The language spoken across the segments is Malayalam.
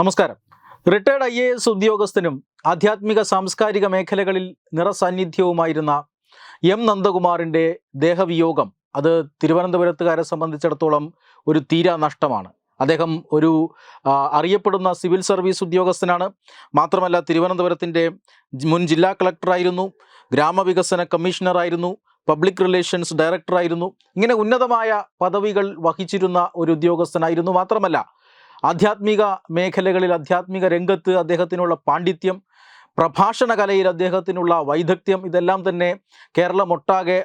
നമസ്കാരം. റിട്ടയർഡ് ഐ എ എസ് ഉദ്യോഗസ്ഥനും ആധ്യാത്മിക സാംസ്കാരിക മേഖലകളിൽ നിറസാന്നിധ്യവുമായിരുന്ന എം നന്ദകുമാറിന്റെ ദേഹവിയോഗം അത് തിരുവനന്തപുരത്തുകാരെ സംബന്ധിച്ചിടത്തോളം ഒരു തീരാ നഷ്ടമാണ്. അദ്ദേഹം ഒരു അറിയപ്പെടുന്ന സിവിൽ സർവീസ് ഉദ്യോഗസ്ഥനാണ്. മാത്രമല്ല തിരുവനന്തപുരത്തിന്റെ മുൻ ജില്ലാ കളക്ടറായിരുന്നു ഗ്രാമവികസന കമ്മീഷണറായിരുന്നു പബ്ലിക് റിലേഷൻസ് ഡയറക്ടറായിരുന്നു. ഇങ്ങനെ ഉന്നതമായ പദവികൾ വഹിച്ചിരുന്ന ഒരു ഉദ്യോഗസ്ഥനായിരുന്നു. മാത്രമല്ല ആധ്യാത്മിക മേഖലകളിൽ ആധ്യാത്മിക രംഗത്ത് അദ്ദേഹത്തിനുള്ള പാണ്ഡിത്യം പ്രഭാഷണ കലയിൽ അദ്ദേഹത്തിനുള്ള വൈദഗ്ധ്യം ഇതെല്ലാം തന്നെ കേരളമൊട്ടാകെ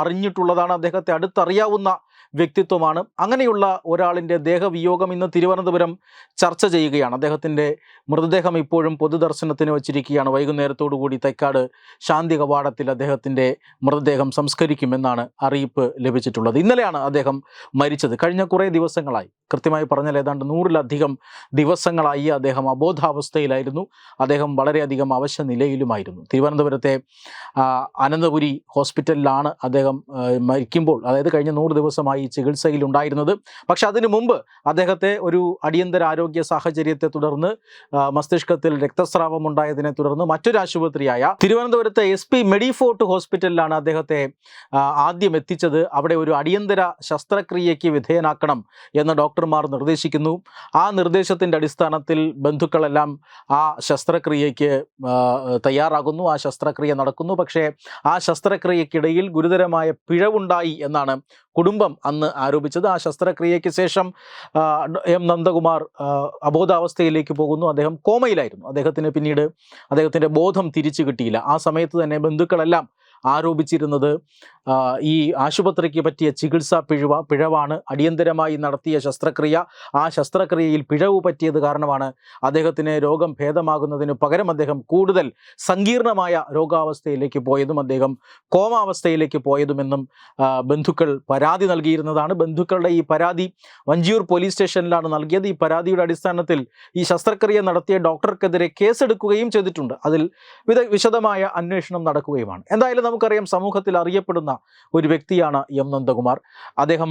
അറിഞ്ഞിട്ടുള്ളതാണ്. അദ്ദേഹത്തെ അടുത്തറിയാവുന്ന വ്യക്തിത്വമാണ്. അങ്ങനെയുള്ള ഒരാളിന്റെ ദേഹവിയോഗം ഇന്ന് തിരുവനന്തപുരം ചർച്ച ചെയ്യുകയാണ്. അദ്ദേഹത്തിന്റെ മൃതദേഹം ഇപ്പോഴും പൊതുദർശനത്തിന് വച്ചിരിക്കുകയാണ്. വൈകുന്നേരത്തോടു കൂടി തൈക്കാട് ശാന്തി കവാടത്തിൽ അദ്ദേഹത്തിന്റെ മൃതദേഹം സംസ്കരിക്കുമെന്നാണ് അറിയിപ്പ് ലഭിച്ചിട്ടുള്ളത്. ഇന്നലെയാണ് അദ്ദേഹം മരിച്ചത്. കഴിഞ്ഞ കുറേ ദിവസങ്ങളായി. കൃത്യമായി പറഞ്ഞാൽ ഏതാണ്ട് നൂറിലധികം ദിവസങ്ങളായി അദ്ദേഹം അബോധാവസ്ഥയിലായിരുന്നു. അദ്ദേഹം വളരെയധികം അവശ നിലയിലുമായിരുന്നു. തിരുവനന്തപുരത്തെ അനന്തപുരി ഹോസ്പിറ്റലിലാണ് അദ്ദേഹം മരിക്കുമ്പോൾ അതായത് കഴിഞ്ഞ നൂറ് ദിവസമായി ചികിത്സയിൽ ഉണ്ടായിരുന്നത് പക്ഷെ അതിനു മുമ്പ് അദ്ദേഹത്തെ ഒരു അടിയന്തര ആരോഗ്യ സാഹചര്യത്തെ തുടർന്ന് മസ്തിഷ്കത്തിൽ രക്തസ്രാവം ഉണ്ടായതിനെ തുടർന്ന് മറ്റൊരു ആശുപത്രിയായ തിരുവനന്തപുരത്തെ എസ് പി മെഡിഫോർട്ട് ഹോസ്പിറ്റലിലാണ് അദ്ദേഹത്തെ ആദ്യം എത്തിച്ചത്. അവിടെ ഒരു അടിയന്തര ശസ്ത്രക്രിയയ്ക്ക് വിധേയനാക്കണം എന്ന് ഡോക്ടർമാർ നിർദ്ദേശിക്കുന്നു. ആ നിർദ്ദേശത്തിന്റെ അടിസ്ഥാനത്തിൽ ബന്ധുക്കളെല്ലാം ആ ശസ്ത്രക്രിയയ്ക്ക് തയ്യാറാകുന്നു. ആ ശസ്ത്രക്രിയ നടക്കുന്നു. പക്ഷേ ആ ശസ്ത്രക്രിയക്കിടയിൽ ഗുരുതരമായ പിഴവുണ്ടായി എന്നാണ് കുടുംബം അന്ന് ആരോപിച്ചത്. ആ ശസ്ത്രക്രിയയ്ക്ക് ശേഷം എം നന്ദകുമാർ അബോധാവസ്ഥയിലേക്ക് പോകുന്നു. അദ്ദേഹം കോമയിലായിരുന്നു. അദ്ദേഹത്തിന് പിന്നീട് അദ്ദേഹത്തിന്റെ ബോധം തിരിച്ചു കിട്ടിയില്ല. ആ സമയത്ത് തന്നെ ബന്ധുക്കളെല്ലാം ആരോപിച്ചിരുന്നത്. ഈ ആശുപത്രിക്ക് പറ്റിയ ചികിത്സാ പിഴവ പിഴവാണ് അടിയന്തരമായി നടത്തിയ ശസ്ത്രക്രിയ. ആ ശസ്ത്രക്രിയയിൽ പിഴവ് പറ്റിയത് കാരണമാണ് അദ്ദേഹത്തിന് രോഗം ഭേദമാകുന്നതിന് പകരം അദ്ദേഹം കൂടുതൽ സങ്കീർണമായ രോഗാവസ്ഥയിലേക്ക് പോയതും അദ്ദേഹം കോമാവസ്ഥയിലേക്ക് പോയതുമെന്നും ബന്ധുക്കൾ പരാതി നൽകിയിരുന്നതാണ്. ബന്ധുക്കളുടെ ഈ പരാതി വഞ്ചിയൂർ പോലീസ് സ്റ്റേഷനിലാണ് നൽകിയത്. ഈ പരാതിയുടെ അടിസ്ഥാനത്തിൽ ഈ ശസ്ത്രക്രിയ നടത്തിയ ഡോക്ടർക്കെതിരെ കേസെടുക്കുകയും ചെയ്തിട്ടുണ്ട്. അതിൽ വിശദമായ അന്വേഷണം നടക്കുകയുമാണ്. എന്തായാലും നമുക്കറിയാം സമൂഹത്തിൽ അറിയപ്പെടുന്ന ഒരു വ്യക്തിയാണ് എം നന്ദകുമാർ. അദ്ദേഹം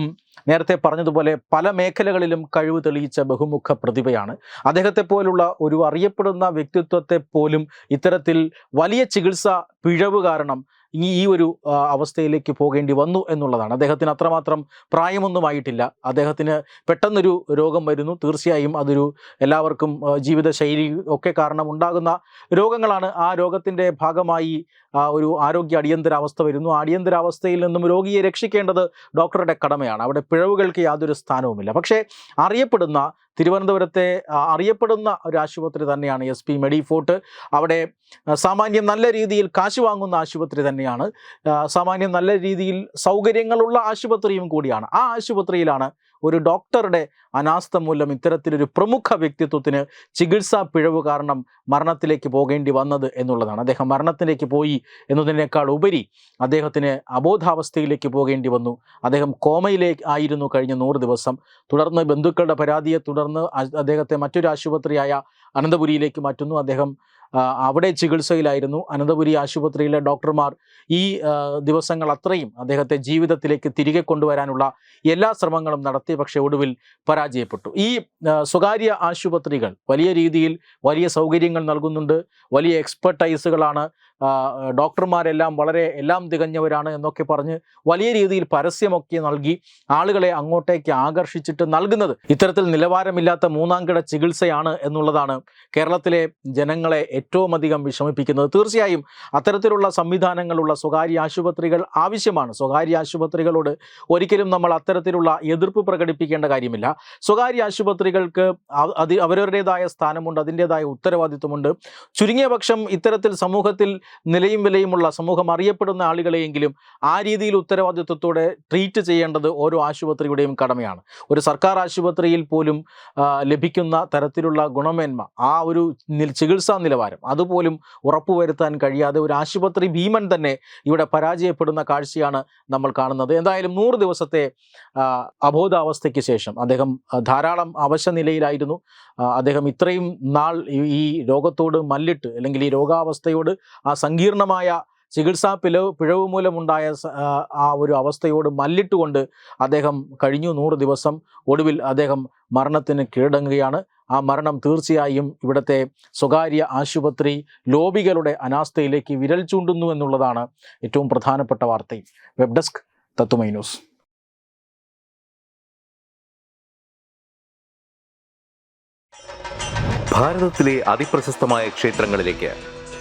നേരത്തെ പറഞ്ഞതുപോലെ പല മേഖലകളിലും കഴിവ് തെളിയിച്ച ബഹുമുഖ പ്രതിഭയാണ്. അദ്ദേഹത്തെ പോലുള്ള ഒരു അറിയപ്പെടുന്ന വ്യക്തിത്വത്തെ പോലും ഇത്തരത്തിൽ വലിയ ചികിത്സ പിഴവ് കാരണം ഇനി ഈ ഒരു അവസ്ഥയിലേക്ക് പോകേണ്ടി വന്നു എന്നുള്ളതാണ്. അദ്ദേഹത്തിന് അത്രമാത്രം പ്രായമൊന്നുമായിട്ടില്ല അദ്ദേഹത്തിന് പെട്ടെന്നൊരു രോഗം വരുന്നു. തീർച്ചയായും അതൊരു എല്ലാവർക്കും ജീവിതശൈലി ഒക്കെ കാരണം ഉണ്ടാകുന്ന രോഗങ്ങളാണ്. ആ രോഗത്തിന്റെ ഭാഗമായി ഒരു ആരോഗ്യ അടിയന്തരാവസ്ഥ വരുന്നു. അടിയന്തരാവസ്ഥയിൽ നിന്നും രോഗിയെ രക്ഷിക്കേണ്ടത് ഡോക്ടറുടെ കടമയാണ്. അവിടെ പിഴവുകൾക്ക് യാതൊരു സ്ഥാനവുമില്ല. പക്ഷേ അറിയപ്പെടുന്ന തിരുവനന്തപുരത്തെ അറിയപ്പെടുന്ന ഒരു ആശുപത്രി തന്നെയാണ് എസ് പി മെഡിഫോർട്ട്. അവിടെ സാമാന്യം നല്ല രീതിയിൽ കാശ് വാങ്ങുന്ന ആശുപത്രി തന്നെയാണ്. സാമാന്യം നല്ല രീതിയിൽ സൗകര്യങ്ങളുള്ള ആശുപത്രിയും കൂടിയാണ്. ആ ആശുപത്രിയിലാണ് ഒരു ഡോക്ടറുടെ അനാസ്ഥ മൂലം ഇത്തരത്തിലൊരു പ്രമുഖ വ്യക്തിത്വത്തിന് ചികിത്സാ പിഴവ് കാരണം മരണത്തിലേക്ക് പോകേണ്ടി വന്നത് എന്നുള്ളതാണ്. അദ്ദേഹം മരണത്തിലേക്ക് പോയി എന്നതിനേക്കാൾ ഉപരി അദ്ദേഹത്തിന് അബോധാവസ്ഥയിലേക്ക് പോകേണ്ടി വന്നു. അദ്ദേഹം കോമയിലേക്ക് ആയിരുന്നു കഴിഞ്ഞ നൂറ് ദിവസം. തുടർന്ന് ബന്ധുക്കളുടെ പരാതിയെ തുടർന്ന് അദ്ദേഹത്തെ മറ്റൊരു ആശുപത്രിയായ അനന്തപുരിയിലേക്ക് മാറ്റുന്നു. അദ്ദേഹം അവിടെ ചികിത്സയിലായിരുന്നു. അനന്തപുരി ആശുപത്രിയിലെ ഡോക്ടർമാർ ഈ ദിവസങ്ങൾ അത്രയും അദ്ദേഹത്തെ ജീവിതത്തിലേക്ക് തിരികെ കൊണ്ടുവരാനുള്ള എല്ലാ ശ്രമങ്ങളും നടത്തി പക്ഷേ ഒടുവിൽ പരാജയപ്പെട്ടു. ഈ സ്വകാര്യ ആശുപത്രികൾ വലിയ രീതിയിൽ വലിയ സൗകര്യങ്ങൾ നൽകുന്നുണ്ട്. വലിയ എക്സ്പെർട്ടൈസുകളാണ് ഡോക്ടർമാരെല്ലാം വളരെ എല്ലാം തികഞ്ഞവരാണ് എന്നൊക്കെ പറഞ്ഞ് വലിയ രീതിയിൽ പരസ്യമൊക്കെ നൽകി ആളുകളെ അങ്ങോട്ടേക്ക് ആകർഷിച്ചിട്ട് നൽകുന്നത്. ഇത്തരത്തിൽ നിലവാരമില്ലാത്ത മൂന്നാംകിട ചികിത്സയാണ് എന്നുള്ളതാണ് കേരളത്തിലെ ജനങ്ങളെ ഏറ്റവും അധികം വിഷമിപ്പിക്കുന്നത്. തീർച്ചയായും അത്തരത്തിലുള്ള സംവിധാനങ്ങളുള്ള സ്വകാര്യ ആശുപത്രികൾ ആവശ്യമാണ്. സ്വകാര്യ ആശുപത്രികളോട് ഒരിക്കലും നമ്മൾ അത്തരത്തിലുള്ള എതിർപ്പ് പ്രകടിപ്പിക്കേണ്ട കാര്യമില്ല. സ്വകാര്യ ആശുപത്രികൾക്ക് അവരവരുടേതായ സ്ഥാനമുണ്ട് അതിന്റെതായ ഉത്തരവാദിത്വമുണ്ട്. ചുരുങ്ങിയ പക്ഷം ഇത്തരത്തിൽ സമൂഹത്തിൽ നിലയും വിലയുമുള്ള സമൂഹം അറിയപ്പെടുന്ന ആളുകളെയെങ്കിലും ആ രീതിയിൽ ഉത്തരവാദിത്വത്തോടെ ട്രീറ്റ് ചെയ്യേണ്ടത് ഓരോ ആശുപത്രിയുടെയും കടമയാണ്. ഒരു സർക്കാർ ആശുപത്രിയിൽ പോലും ലഭിക്കുന്ന തരത്തിലുള്ള ഗുണമേന്മ ആ ഒരു ചികിത്സാ നിലവാരം അതുപോലും ഉറപ്പുവരുത്താൻ കഴിയാതെ ഒരു ആശുപത്രി ഭീമൻ തന്നെ ഇവിടെ പരാജയപ്പെടുന്ന കാഴ്ചയാണ് നമ്മൾ കാണുന്നത്. എന്തായാലും നൂറ് ദിവസത്തെ അബോധാവസ്ഥയ്ക്ക് ശേഷം അദ്ദേഹം ധാരാളം അവശ നിലയിലായിരുന്നു. അദ്ദേഹം ഇത്രയും നാൾ ഈ രോഗത്തോട് മല്ലിട്ട് അല്ലെങ്കിൽ ഈ രോഗാവസ്ഥയോട് ആ സങ്കീർണമായ ചികിത്സാ പിഴവ് പിഴവ് മൂലമുണ്ടായ ആ, ഒരു അവസ്ഥയോട് മല്ലിട്ടുകൊണ്ട് അദ്ദേഹം കഴിഞ്ഞു നൂറ് ദിവസം ഒടുവിൽ അദ്ദേഹം മരണത്തിന് കീഴടങ്ങുകയാണ്. ആ മരണം തീർച്ചയായും ഇവിടുത്തെ സ്വകാര്യ ആശുപത്രി ലോബികളുടെ അനാസ്ഥയിലേക്ക് വിരൽ ചൂണ്ടുന്നു എന്നുള്ളതാണ് ഏറ്റവും പ്രധാനപ്പെട്ട വാർത്തയും വെബ് ഡെസ്ക് തത്തുമൈ ന്യൂസ്. ഭാരതത്തിലെ ക്ഷേത്രങ്ങളിലേക്ക്